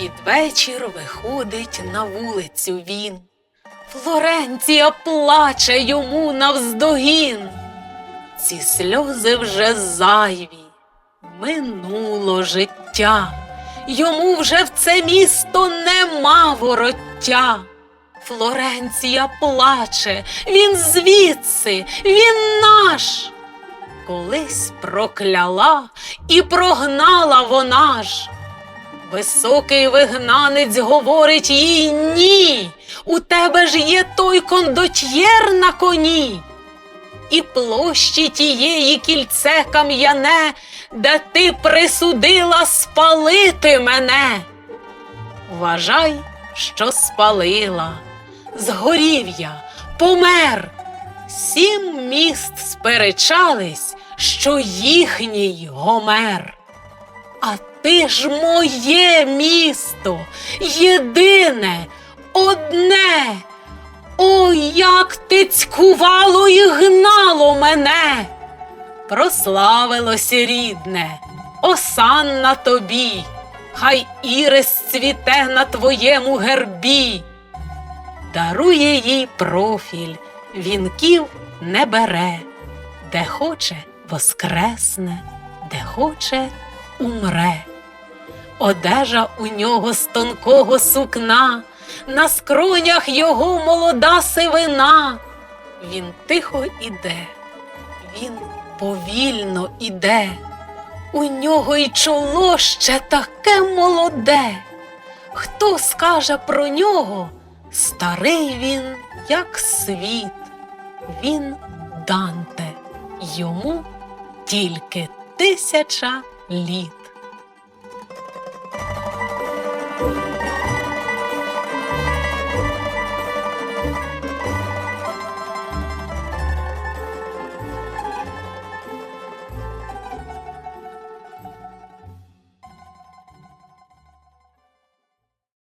Під вечір виходить на вулицю він. Флоренція плаче йому навздогін. Ці сльози вже зайві, минуло життя. Йому вже в це місто нема вороття. Флоренція плаче, він звідси, він наш. Колись прокляла і прогнала вона ж. Високий вигнанець говорить їй ні. У тебе ж є той кондотьєр на коні. І площі тієї кільце кам'яне, де ти присудила спалити мене. Вважай, що спалила, згорів я, помер. Сім міст сперечались, що їхній гомер. А ти ж моє місто, єдине, одне. Ой, як ти цькувало і гнало мене. Прославилося рідне, осанна тобі, хай ірис цвіте на твоєму гербі. Дарує їй профіль, вінків не бере, де хоче воскресне, де хоче умре. Одежа у нього з тонкого сукна, на скронях його молода сивина. Він тихо іде, він повільно іде. У нього й чоло ще таке молоде. Хто скаже про нього? Старий він, як світ. Він Данте, йому тільки тисяча літ.